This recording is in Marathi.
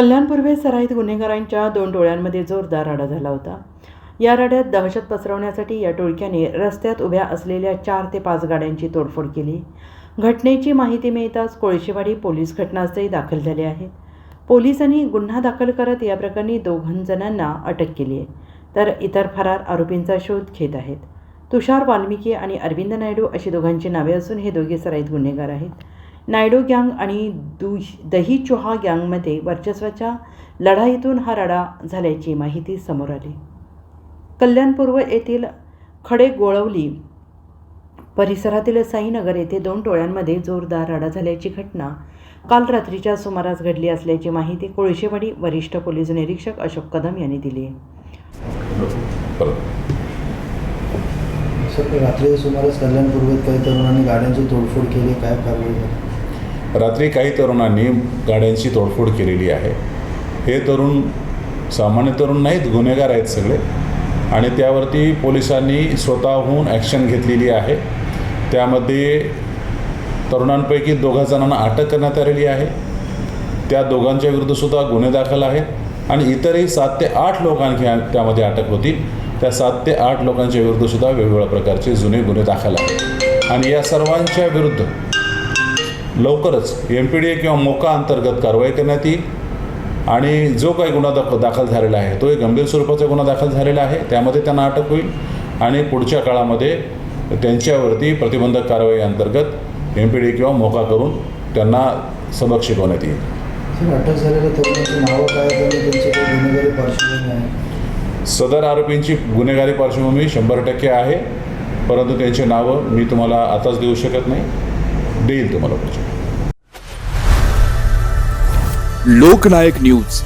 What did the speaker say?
कल्याणपूर्वे सराईत गुन्हेगारांच्या दोन टोळ्यांमध्ये जोरदार राडा झाला होता. या राड्यात दहशत पसरवण्यासाठी या टोळक्याने रस्त्यात उभ्या असलेल्या चार ते पाच गाड्यांची तोडफोड केली. घटनेची माहिती मिळताच कोळशेवाडी पोलीस घटनास्थळी दाखल झाले आहेत. पोलिसांनी गुन्हा दाखल करत या प्रकरणी दोघांजणांना अटक केली आहे. तर इतर फरार आरोपींचा शोध घेत आहेत. तुषार वाल्मिकी आणि अरविंद नायडू अशी दोघांची नावे असून हे दोघे सराईत गुन्हेगार आहेत. नायडू गँग आणि दु दही चोहा गँगमध्ये वर्चस्वाच्या लढाईतून हा राडा झाल्याची माहिती समोर आली. कल्याणपूर्व येथील खडे गोळवली परिसरातील साईनगर येथे दोन टोळ्यांमध्ये जोरदार राडा झाल्याची घटना काल रात्रीच्या सुमारास घडली असल्याची माहिती कोळशेवाडी वरिष्ठ पोलीस निरीक्षक अशोक कदम यांनी दिली. आहे रात्री सुमारास कल्याणपूर्वेत काही तरुणांनी गाड्यांची तोडफोड केली. काय कारवाई झाली? रात्री काही तरुणांनी गाड्यांची तोडफोड केलेली आहे. हे तरुण सामान्य तरुण नाहीत गुन्हेगार आहेत सगळे. आणि त्यावरती पोलिसांनी स्वतःहून ॲक्शन घेतलेली आहे. त्यामध्ये तरुणांपैकी दोघा जणांना अटक करण्यात आलेली आहे. त्या दोघांच्या विरुद्धसुद्धा गुन्हे दाखल आहेत. आणि इतरही सात ते आठ लोकांची त्यामध्ये अटक होती त्या सात ते आठ लोकांच्या विरुद्धसुद्धा वेगवेगळ्या प्रकारचे जुने गुन्हे दाखल आहेत. आणि या सर्वांच्या विरुद्ध लवकरच एम पी डी ए किंवा मोका अंतर्गत कारवाई करण्यात येईल. आणि जो काही गुन्हा दाख दाखल झालेला आहे तो एक गंभीर स्वरूपाचा गुन्हा दाखल झालेला आहे. त्यामध्ये त्यांना अटक होईल. आणि पुढच्या काळामध्ये त्यांच्यावरती प्रतिबंधक कारवाई अंतर्गत एम पी डी किंवा मोका करून त्यांना सबक शिकवण्यात येईल. सदर आरोपींची गुन्हेगारी पार्श्वभूमी शंभर टक्के आहे. परंतु त्यांची नावं मी तुम्हाला आताच देऊ शकत नाही. देईल तुम्हाला लोकनायक न्यूज.